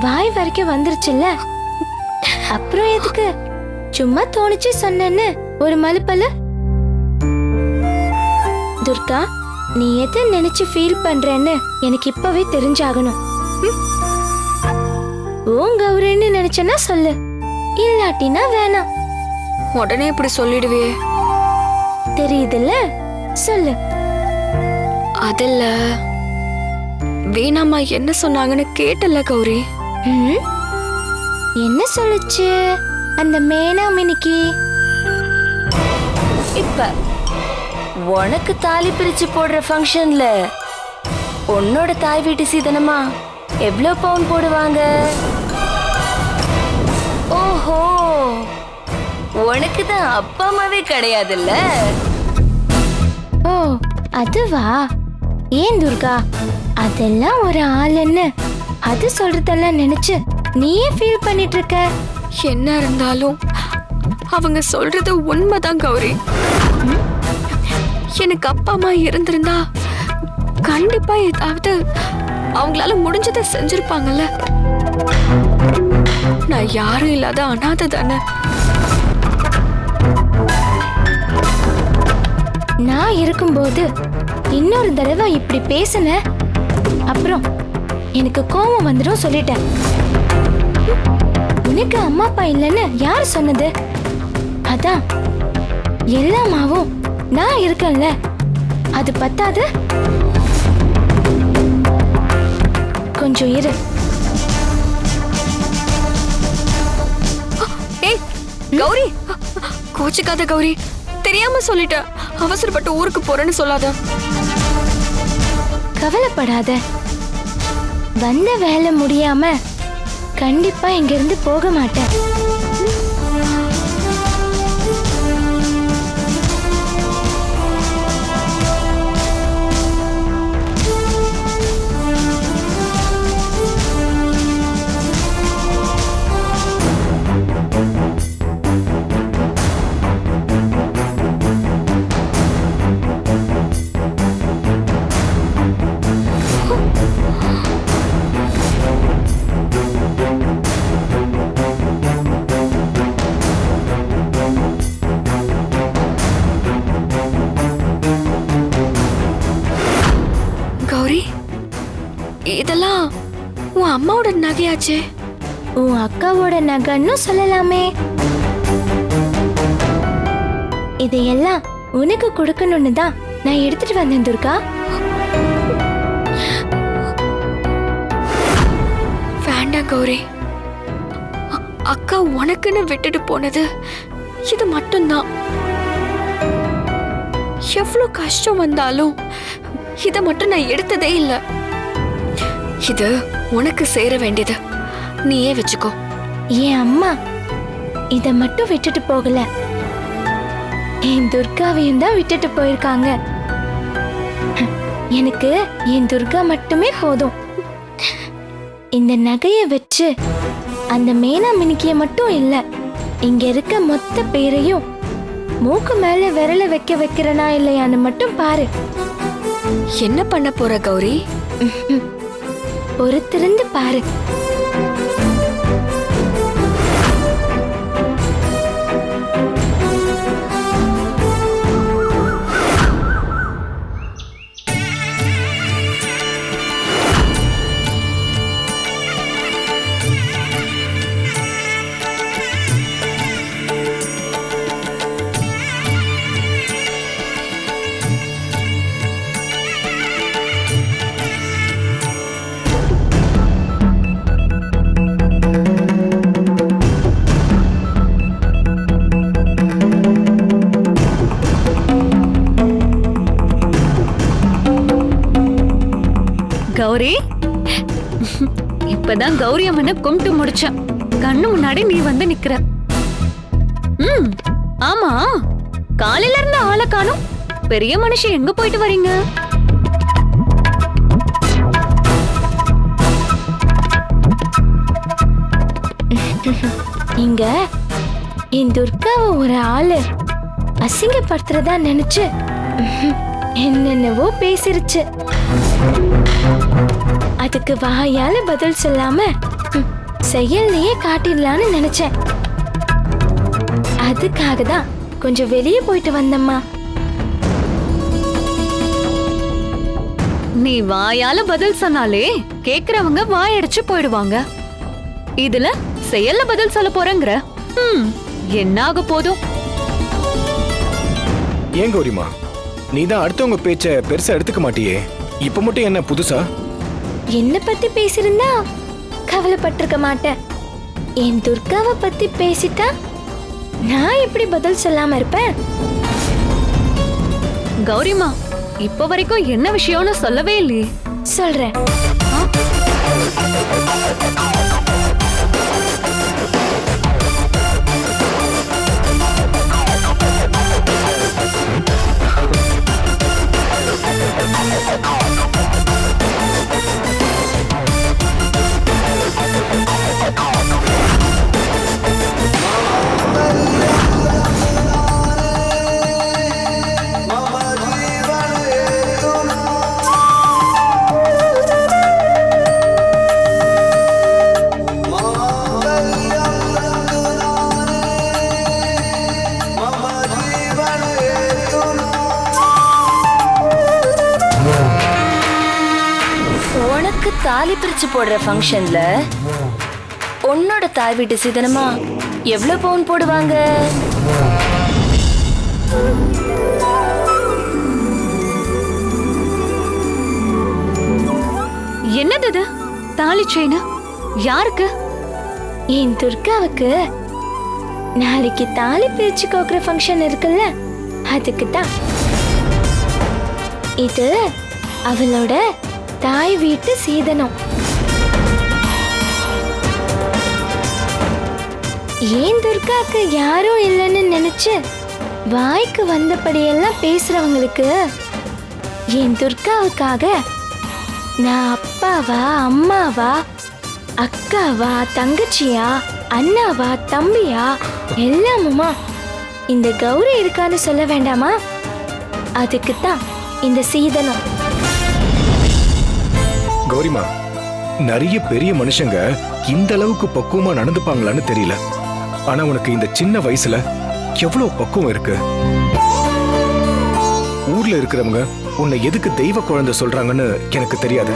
வாய் வரைக்கும் வந்துருச்சுல்ல? அப்புறம் எதுக்கு? சும்மா தோணுச்சு சொன்னேன்னு ஒரு மலுப்பல துர்கா நீ எதை நினைச்சு ஃபீல் பண்றேன்னு எனக்கு இப்பவே தெரிஞ்சாகணும்? உன் கௌரின்னு நினைச்சனா சொல்லு. இல்லாட்டினா வேணாம். உடனே இப்படி சொல்லிடுவே. தெரியுதுல்ல? சொல்லு. அதில்ல. வேணாம்மா என்ன சொன்னாங்கன்னு கேட்டல கௌரி? என்ன சொல்லுச்சு? அந்த மேனா மினிக்கி? இப்ப உனக்கு தாலி பிரிச்சு போடுற ஃபங்க்ஷன்ல உன்னோட தாய் வீட்டு சீதனமா எவ்வளோ பவுன் போடுவாங்க? ஓஹோ உனக்கு தான் அப்பா அம்மாவே கிடையாதுல்ல? ஓ அதுவா? ஏன் துர்கா? அதெல்லாம் ஒரு ஆளுன்னு. அது சொல்றதெல்லாம் நினைச்சு நீயே ஃபீல் பண்ணிட்டு இருக்க என்ன இருந்தாலும் அவங்க சொல்றது உண்மைதான் கௌரி. எனக்கு அப்பா அம்மா இருந்திருந்தா கண்டிப்பா ஏதாவது அவங்களால முடிஞ்சதை செஞ்சிருப்பாங்கல்ல. நான் யாரும் இல்லாத அனாதை தானே. நான் இருக்கும்போது இன்னொரு தடவை இப்படி பேசுன அப்புறம் எனக்கு கோபம் வந்துடும் சொல்லிட்டேன். உனக்கு அம்மா அப்பா இல்லைன்னு யார் சொன்னது? அதான் எல்லாமாவும் நான் இருக்கேன்ல. அது பத்தாது? கொஞ்சம் இரு. ஏய் கௌரி. கோச்சுக்காத கௌரி. தெரியாம சொல்லிட்டேன். அவசரப்பட்டு ஊருக்கு போறேன்னு சொல்லாத. கவலைப்படாத. வந்த வேலை முடியாம கண்டிப்பா இங்கிருந்து போக மாட்டேன். இதெல்லாம் உன் அம்மாவோட நகையாச்சே. உன் அக்காவோட நகைன்னு சொல்லலாமே. இதையெல்லாம் உனக்கு கொடுக்கணும்னு தான் நான் எடுத்துட்டு வந்தேன் துர்கா. வேண்டாம் கௌரி. அக்கா உனக்குன்னு விட்டுட்டு போனது இது மட்டும்தான். எவ்வளவு கஷ்டம் வந்தாலும் இத மட்டும் நான் எடுத்ததே இல்ல. இது உனக்கு சேர வேண்டியது. நீயே வச்சுக்கோ. என் அம்மா? இத மட்டும் விட்டுட்டு போகல. என் துர்காவையும் தான் விட்டுட்டு போயிருக்காங்க. எனக்கு என் துர்கா மட்டுமே போதும். இந்த நகையை வச்சு அந்த மேனா மினுக்கிய மட்டும் இல்ல இங்க இருக்க மொத்த பேரையும் மூக்கு மேல விரல வைக்க வைக்கிறனா இல்லையான்னு மட்டும் பாரு. என்ன பண்ண போற கௌரி? பொறுத்திருந்து பாரு. கௌரி. இப்பதான் கௌரி அம்மனை கும்பிட்டு முடிச்சேன். கண்ணு முன்னாடி நீ வந்து நிக்கிற. ம் ஆமா. காலையில இருந்து ஆளை காணும். பெரிய மனுஷன் எங்க போயிட்டு வரீங்க? இங்க என் துர்காவை ஒரு ஆளு. அசிங்கப்படுத்துறதா நினைச்சு என்னென்னவோ பேசிருச்சு. அதுக்கு வாயால பதில் சொல்லாம செயல்லையே காட்டிடலான்னு நினைச்சேன். அதுக்காக தான் கொஞ்சம் வெளியே போயிட்டு வந்தம்மா. நீ வாயால பதில் சொன்னாலே கேக்குறவங்க வாயடிச்சு போயிடுவாங்க. இதுல செயல்ல பதில் சொல்ல போறேங்கிற. ம் என்ன ஆக போதும்? ஏன் கௌரிமா? நீ தான் அடுத்தவங்க பேச்ச பெருசா எடுத்துக்க மாட்டியே. இப்ப மட்டும் என்ன புதுசா? என்ன பத்தி பேசியிருந்தா கவலைப்பட்டிருக்க மாட்டேன். என் துர்காவை பத்தி பேசிட்டா நான் எப்படி பதில் சொல்லாம இருப்பேன்? கௌரிமா இப்ப வரைக்கும் என்ன விஷயம்னு சொல்லவே இல்லையே. சொல்றேன். தாலி பிரிச்சு போடுற ஃபங்க்ஷன்ல உன்னோட தாய் வீட்டு சீதனமா எவ்வளவு பவுன் போடுவாங்க? என்னது இது? தாலி செயின் யாருக்கு? என் துர்காவுக்கு. நாளைக்கு தாலி பிரிச்சு கோக்குற ஃபங்க்ஷன் இருக்குல்ல அதுக்கு தான் இது அவளோட தாய் வீட்டு சீதனம். ஏன் துர்காக்கு யாரும் இல்லைன்னு நினைச்சு வாய்க்கு வந்தபடியெல்லாம் பேசுறவங்களுக்கு? என் துர்காவுக்காக நான் அப்பாவா அம்மாவா அக்காவா தங்கச்சியா அண்ணாவா தம்பியா எல்லாமுமா இந்த கௌரி இருக்கான்னு சொல்ல வேண்டாமா? அதுக்கு தான் இந்த சீதனம். கௌரிமா நிறைய பெரிய மனுஷங்க இந்த அளவுக்கு பக்குவமா நடந்துப்பாங்களான்னு தெரியல. ஆனா உனக்கு இந்த சின்ன வயசுல எவ்வளவு பக்குவம் இருக்கு? ஊர்ல இருக்கிறவங்க உன்னை எதுக்கு தெய்வ குழந்தை சொல்றாங்கன்னு எனக்கு தெரியாது.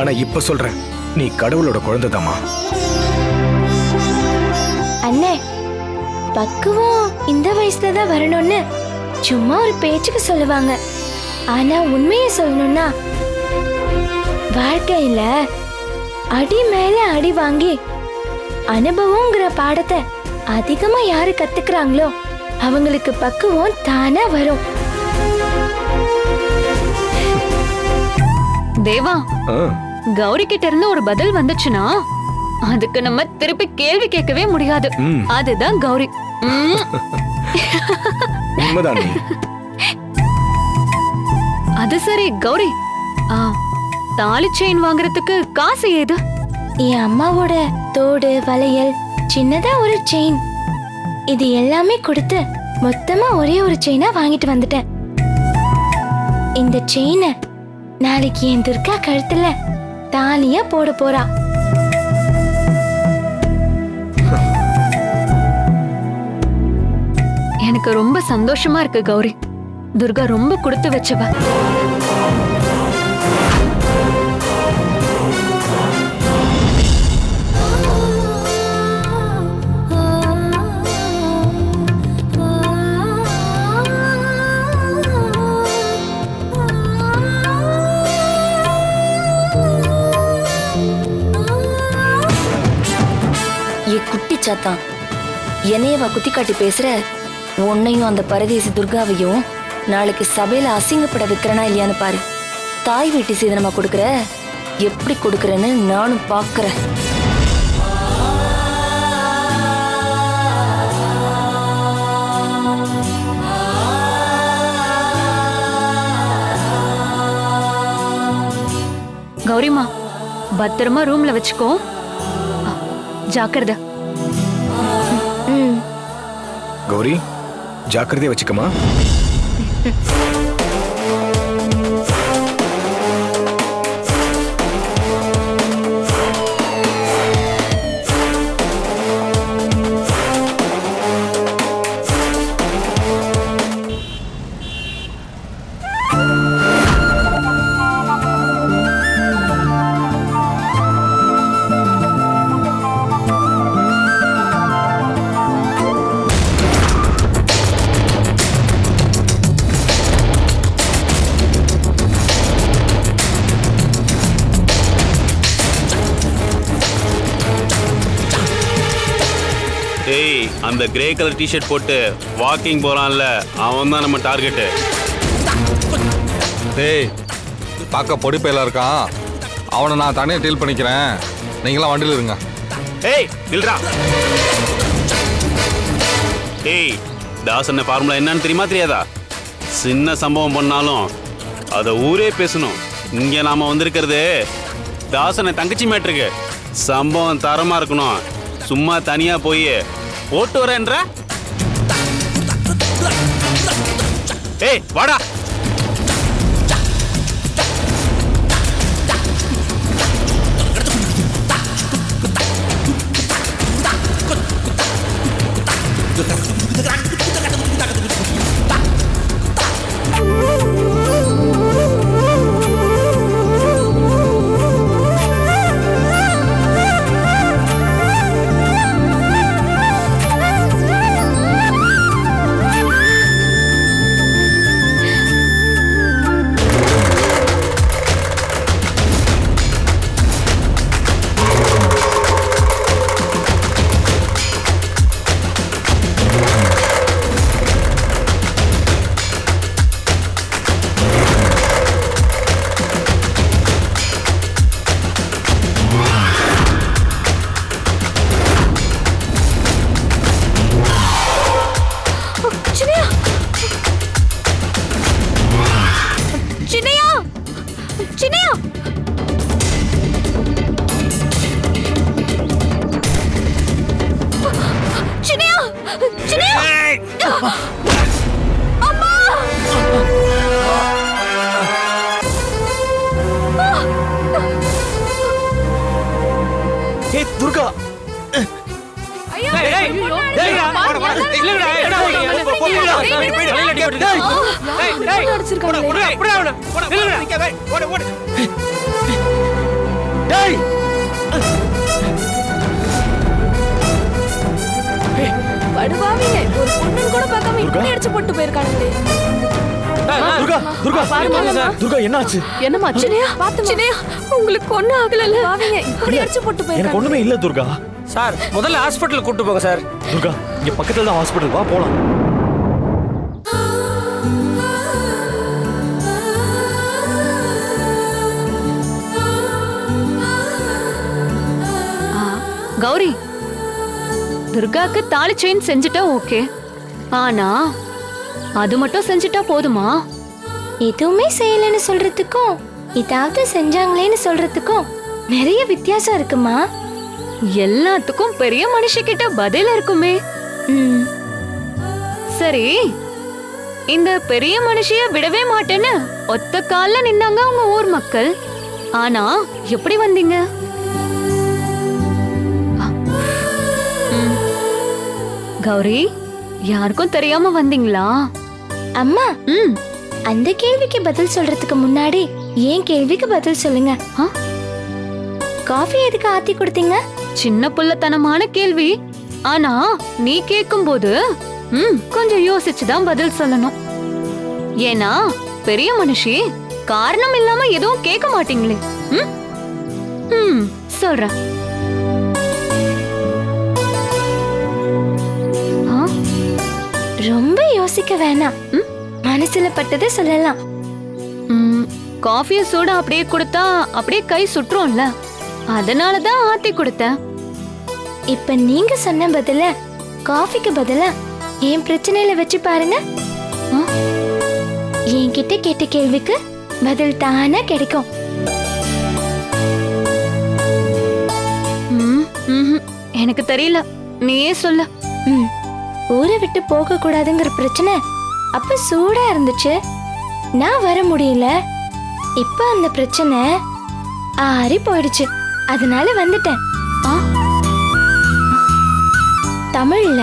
ஆனா இப்ப சொல்றேன் நீ கடவுளோட குழந்தைதாம்மா. அண்ணே பக்குவம் இந்த வயசுல தான் வரணும்னு சும்மா ஒரு பேச்சுக்கு சொல்லுவாங்க. ஆனா உண்மையை சொல்லணும்னா வாழ்க்கையில அடி மேல அடி வாங்கி அனுபவங்கிற பாடத்தை அதிகமா யாரு கத்துக்கிறாங்களோ அவங்களுக்கு பக்குவம் தானா வரும். தேவா கௌரி கிட்ட இருந்து ஒரு பதில் வந்துச்சுன்னா அதுக்கு நம்ம திருப்பி கேள்வி கேட்கவே முடியாது. அதுதான் கௌரி. அது சரி கௌரி. ஆ. தாலி செயின் வாங்குறதுக்கு காசு ஏது? என் அம்மாவோட தோடு வளையல் சின்னதா ஒரு செயின் இது எல்லாமே கொடுத்து மொத்தமா ஒரே ஒரு செயினா வாங்கிட்டு வந்துட்டேன். இந்த செயினை நாளைக்கு என் துர்கா கழுத்துல தாலியா போட போறா. எனக்கு ரொம்ப சந்தோஷமா இருக்கு கௌரி. துர்கா ரொம்ப கொடுத்து வச்சவ. குட்டி சாத்தான் என்னையவா குத்தி காட்டி பேசுற? உன்னையும் அந்த பரதேசி துர்காவையும் நாளைக்கு சபையில அசிங்கப்பட வைக்கிறனா இல்லையான்னு பாரு. தாய் வீட்டு சீதனமா கொடுக்குற? எப்படி கொடுக்குறேன்னு நானும் பார்க்கறேன் கௌரிமா பத்திரமா ரூம்ல வச்சுக்கோ. ஜாக்கிரதை. கௌரி ஜாக்கிரதையா வச்சுக்கமா கலர் டிஷர்ட் போட்டு வாக்கிங் போறான்ல அவன் தான் நம்ம டார்கெட்டு டேய் பார்க்க பொடிப்பையில இருக்கான். அவனை நான் தனியாக டீல் பண்ணிக்கிறேன். நீங்களாம் வண்டியில் இருங்க. ஏய் நில்றா. ஏய் தாசன் ஃபார்முலா என்னன்னு தெரியுமா தெரியாதா? சின்ன சம்பவம் பண்ணாலும் அதை ஊரே பேசணும். இங்க நாம வந்திருக்கிறது தாசனை தங்கச்சி மேட்ருக்கு. சம்பவம் தரமா இருக்கணும். சும்மா தனியா போய் போட்டு வரேன்ற? ஏய் வாடா. சின்னையா சின்னையா சின்னையா ஏய் துர்கா டேய் படுவாவிங்க ஒரு பொண்ணு கூட பார்க்காம இப்படி அடிச்சு போட்டு போயிருக்கானுங்களே. துர்கா துர்கா துர்கா என்னாச்சு? என்னம்மா சின்னையா? பாத்து சின்னையா? உங்களுக்கு ஒண்ணும் ஆகலல்ல. பாவிங்க இப்படி அடிச்சு போட்டு எனக்கு போயிருக்காங்க ஒண்ணுமே இல்ல துர்கா. சார் முதல்ல ஹாஸ்பிட்டல் கூட்டு போங்க சார். துர்கா இங்க பக்கத்துல தான் ஹாஸ்பிடல் வா போலாம். கௌரி துர்காக்கு தாலி செயின் செஞ்சுட்டா ஓகே ஆனா அது மட்டும் செஞ்சுட்டா போதுமா? எதுவுமே செய்யலைன்னு சொல்றதுக்கும் ஏதாவது செஞ்சாங்களேன்னு சொல்றதுக்கும் நிறைய வித்தியாசம் இருக்குமா? எல்லாத்துக்கும் பெரிய மனுஷகிட்ட பதில் இருக்குமே. சரி இந்த பெரிய மனுஷிய விடவே மாட்டேன்னு ஒத்த கால்ல நின்னாங்க உங்க ஊர் மக்கள். ஆனா எப்படி வந்தீங்க? கௌரி யாருக்கும் தெரியாம வந்தீங்களா? அம்மா ம். அந்த கேள்விக்கு பதில் சொல்றதுக்கு முன்னாடி ஏன் கேள்விக்கு பதில் சொல்லுங்க? ஆ? காஃபி எதுக்கு ஆத்தி கொடுத்தீங்க? சின்ன புள்ளத்தனமான கேள்வி. ஆனா நீ கேக்கும்போது ம் கொஞ்சம் யோசிச்சு தான் பதில் சொல்லணும். ஏன்னா பெரிய மனுஷி காரணம் இல்லாம எதுவும் கேட்க மாட்டீங்களே. ம்? ம் சொல்றேன். வேணாம். ம்? மனசுல பட்டதை சொல்லலாம். ம், காஃபிய சூடா அப்படியே கொடுத்தா அப்படியே கை சுற்றும்ல. அதனால தான் ஆத்தி கொடுத்தேன். இப்ப நீங்க சொன்ன பதில காஃபிக்கு பதிலா என் பிரச்சனையில வச்சு பாருங்க. என்கிட்ட கேட்ட கேள்விக்கு பதில் தானா கிடைக்கும். ம், எனக்கு தெரியல. நீயே சொல்ல. ம். ஊரை விட்டு போக கூடாதுங்கிற பிரச்சனை அப்ப சூடா இருந்துச்சு. நான் வர முடியல. இப்ப அந்த பிரச்சனை ஆறி போயிடுச்சு. அதனால வந்துட்டேன். தமிழ்ல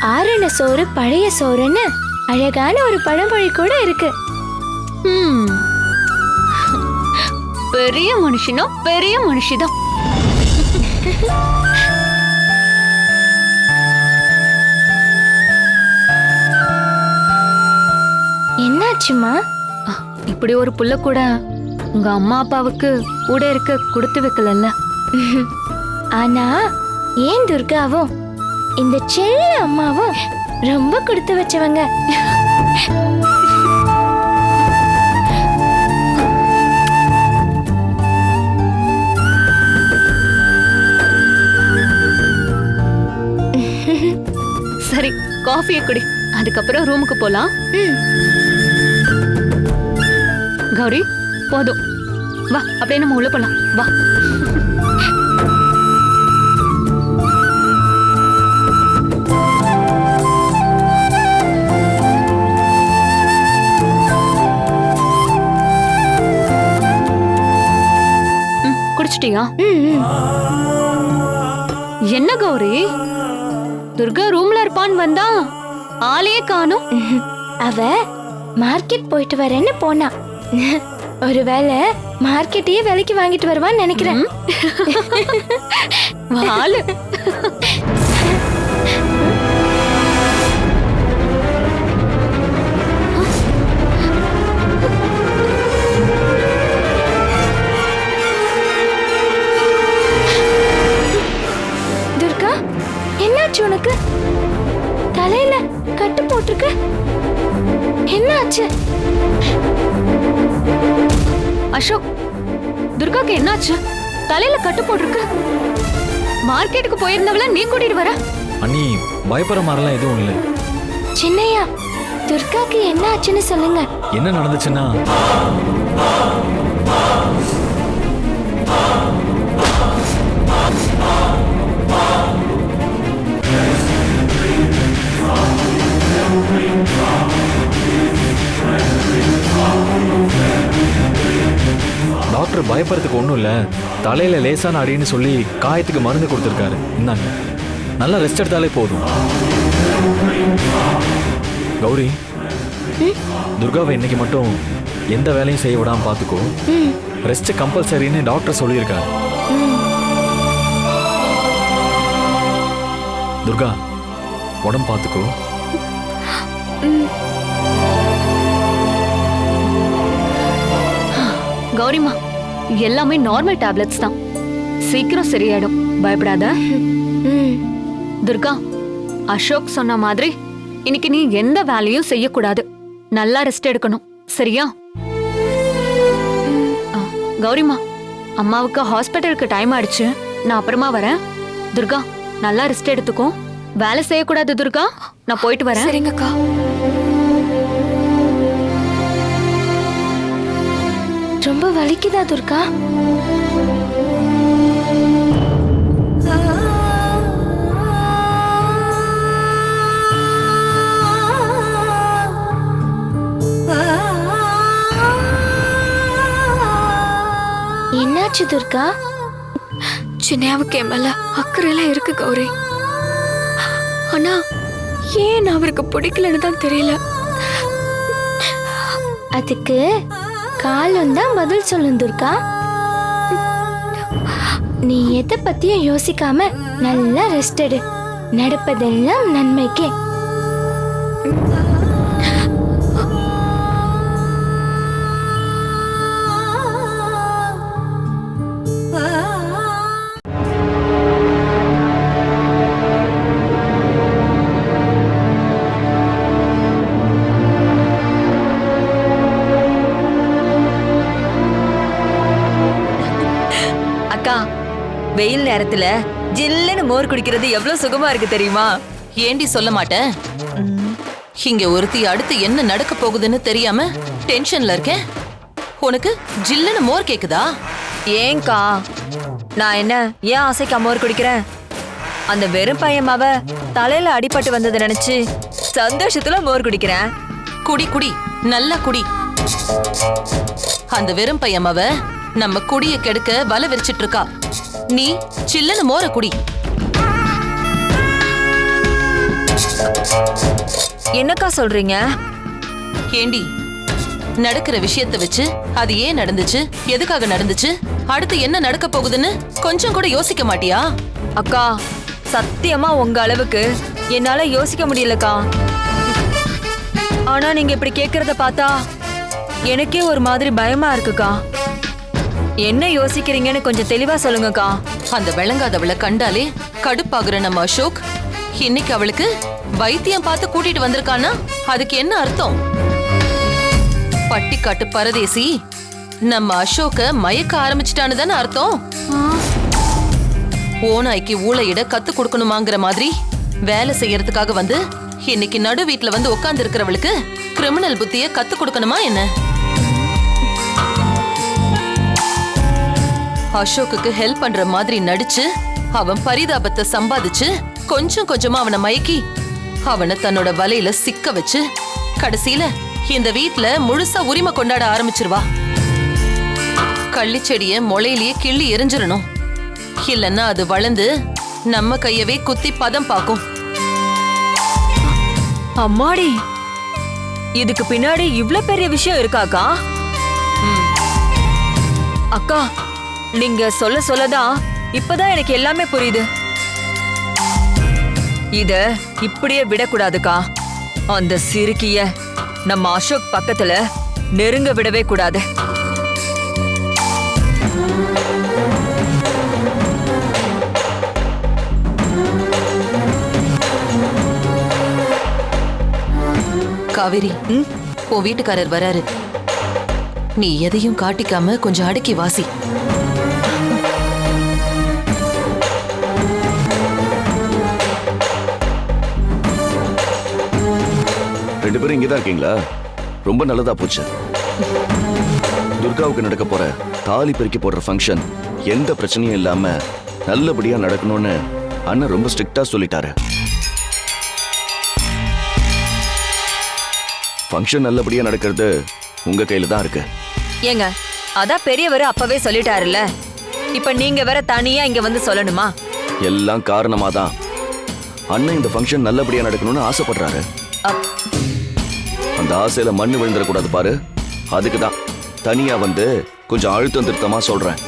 ஆறுன சோறு பழைய சோறுன்னு அழகான ஒரு பழமொழி கூட இருக்கு. பெரிய மனுஷனும் பெரிய மனுஷிதான் என்னாச்சுமா இப்படி ஒரு புள்ள கூட உங்க அம்மா அப்பாவுக்கு கூட இருக்க கொடுத்து வைக்கலல்ல? ஆனா ஏன் துர்காவும் இந்த செல்ல அம்மாவும் ரொம்ப கொடுத்து வச்சவங்க? சரி காஃபியை குடி. அதுக்கப்புறம் ரூமுக்கு போலாம். கௌரி போதும். வா அப்படியே நம்ம உள்ள போலாம். வா. குடிச்சிட்டியா. என்ன கௌரி? துர்கா ரூம்ல இருப்பான்னு வந்தா ஆளையே காணும். அவ மார்க்கெட் போயிட்டு வரேன்னு போனா. ஒருவேளை மார்க்கெட்டையே விலைக்கு வாங்கிட்டு வருவான்னு நினைக்கிறேன். வாலு. துர்கா என்னாச்சு உனக்கு? தலையில கட்டு போட்டிருக்க. என்னாச்சு? அசோக் துர்காக்கு என்னாச்சு? தலையில கட்டு போட்டிருக்கு. மார்க்கெட்டுக்கு போயிருந்தவள நீ கூட்டிட்டு வர. அண்ணி பயப்படுற மாதிரிலாம் எதுவும் இல்லை. சின்னையா துர்காக்கு என்ன ஆச்சுன்னு சொல்லுங்க. என்ன நடந்துச்சுன்னா? டாக்டர் பயப்படுறதுக்கு ஒன்றும் இல்லை. தலையில் லேசான அடின்னு சொல்லி காயத்துக்கு மருந்து கொடுத்துருக்காரு. இந்தாங்க. நல்லா ரெஸ்ட் எடுத்தாலே போதும். கௌரி துர்காவை இன்னைக்கு மட்டும் எந்த வேலையும் செய்ய விடாம பார்த்துக்கோ ரெஸ்ட் கம்பல்சரின்னு டாக்டர் சொல்லியிருக்காரு. துர்கா உடம்பு பார்த்துக்கோ கௌரிமா எல்லாமே நார்மல் டேப்லெட்ஸ் தான். சீக்கிரம் சரியாயிடும். பயப்படாத. துர்கா அசோக் சொன்ன மாதிரி இன்னைக்கு நீ எந்த வேலையும் செய்யக்கூடாது. நல்லா ரெஸ்ட் எடுக்கணும். சரியா? ஆ, கௌரிமா அம்மாவுக்கு ஹாஸ்பிட்டலுக்கு டைம் ஆயிடுச்சு. நான் அப்புறமா வரேன். துர்கா நல்லா ரெஸ்ட் எடுத்துக்கோ. வேலை செய்யக்கூடாது துர்கா. நான் போயிட்டு வரேன். சரிங்கக்கா. ரொம்ப வலிக்குதா துர்கா? என்னாச்சு துர்கா? சின்னையாவுக்கு என் மேல அக்கறையெல்லாம் இருக்கு கௌரி. ஆனா ஏன் அவருக்கு பிடிக்கலன்னு தான் தெரியல. அதுக்கு காலம் தான் பதில் சொல்லும் துர்கா. நீ எதை பத்தியும் யோசிக்காம நல்லா ரெஸ்ட் எடு. நடப்பதெல்லாம் நன்மைக்கே. வெயில் நேரத்துல ஜில்லுன்னு மோர் குடிக்கிறது எவ்வளவு சுகமா இருக்கு தெரியுமா? ஏண்டி சொல்ல மாட்டேன் இங்க ஒருத்தி அடுத்து என்ன நடக்க போகுதுன்னு தெரியாம டென்ஷன்ல இருக்கேன். உனக்கு ஜில்லுன்னு மோர் கேக்குதா? ஏங்கா நான் என்ன ஏன் ஆசைக்கா மோர் குடிக்கிறேன்? அந்த வெறும் பையமாவ தலையில அடிபட்டு வந்ததை நினைச்சு சந்தோஷத்துல மோர் குடிக்கிறேன். குடி குடி நல்லா குடி. அந்த வெறும் பையமாவ நம்ம குடிய கெடுக்க வலை விரிச்சிட்டு இருக்கா. நீ சில்லுன்னு மோர குடி. என்னக்கா சொல்றீங்க? ஏண்டி நடக்கிற விஷயத்த வச்சு அது ஏன் நடந்துச்சு? எதுக்காக நடந்துச்சு? அடுத்து என்ன நடக்க போகுதுன்னு கொஞ்சம் கூட யோசிக்க மாட்டியா? அக்கா சத்தியமா உங்க அளவுக்கு என்னால யோசிக்க முடியலக்கா. ஆனா நீங்க இப்படி கேக்குறத பார்த்தா எனக்கே ஒரு மாதிரி பயமா இருக்குக்கா. என்ன யோசிக்கிறீங்கன்னு கொஞ்சம் தெளிவா சொல்லுங்கக்கா. அந்த விளங்காதவளை கண்டாலே கடுப்பாகுற நம்ம அசோக். இன்னைக்கு அவளுக்கு வைத்தியம் பார்த்து கூட்டிட்டு வந்திருக்கானா அதுக்கு என்ன அர்த்தம்? பட்டிக்காட்டு பரதேசி நம்ம அசோக்க மயக்க ஆரம்பிச்சிட்டான்னு தானே அர்த்தம்? ஓநாய்க்கு ஊழையிட கத்து கொடுக்கணுமாங்கிற மாதிரி வேலை செய்யறதுக்காக வந்து இன்னைக்கு நடு வீட்டுல வந்து உட்கார்ந்து இருக்கிறவளுக்கு கிரிமினல் புத்திய கத்து கொடுக்கணுமா என்ன? அசோக்குக்கு ஹெல்ப் பண்ற மாதிரி நடிச்சு அவன் பரிதாபத்தை சம்பாதிச்சு கொஞ்சம் கொஞ்சமா அவனை மயக்கி அவனை தன்னோட வலையில சிக்க வச்சு கடைசியில இந்த வீட்ல முழுசா உரிமை கொண்டாட ஆரம்பிச்சிருவா. கள்ளிச்செடிய முளையிலேயே கிள்ளி எரிஞ்சிடணும். இல்லைன்னா அது வளர்ந்து நம்ம கையவே குத்தி பதம் பார்க்கும் அம்மாடி இதுக்கு பின்னாடி இவ்ளோ பெரிய விஷயம் இருக்காக்கா அக்கா? நீங்க சொல்ல சொல்லதான் இப்பதான் எனக்கு எல்லாமே புரியுது. இத இப்படியே விடக்கூடாதுக்கா. அந்த சிறுக்கிய நம்ம அசோக் பக்கத்துல நெருங்க விடவே கூடாது. காவேரி உன் வீட்டுக்காரர் வராரு. நீ எதையும் காட்டிக்காம கொஞ்சம் அடக்கி வாசி. ரெண்டு பேரும் இங்கே தான் இருக்கீங்களா? ரொம்ப நல்லதா போச்சு. துர்காவுக்கு நடக்க போற தாலி பெருக்கி போடுற ஃபங்க்ஷன் எந்த பிரச்சனையும் இல்லாம நல்லபடியா நடக்கணும்னு அண்ணன் ரொம்ப ஸ்ட்ரிக்டா சொல்லிட்டாரு. ஃபங்க்ஷன் நல்லபடியா நடக்கிறது உங்க கையில தான் இருக்கு. ஏங்க அதான் பெரியவர் அப்பவே சொல்லிட்டாருல்ல. இப்ப நீங்க வேற தனியா இங்க வந்து சொல்லணுமா? எல்லாம் காரணமா தான் அண்ணன் இந்த ஃபங்க்ஷன் நல்லபடியா நடக்கணும்னு ஆசைப்படுறாரு. அந்த ஆசையில மண்ணு விழுந்துடக்கூடாது பாரு. அதுக்கு தான் தனியா வந்து கொஞ்சம் அழுத்தம் திருத்தமா சொல்றேன்.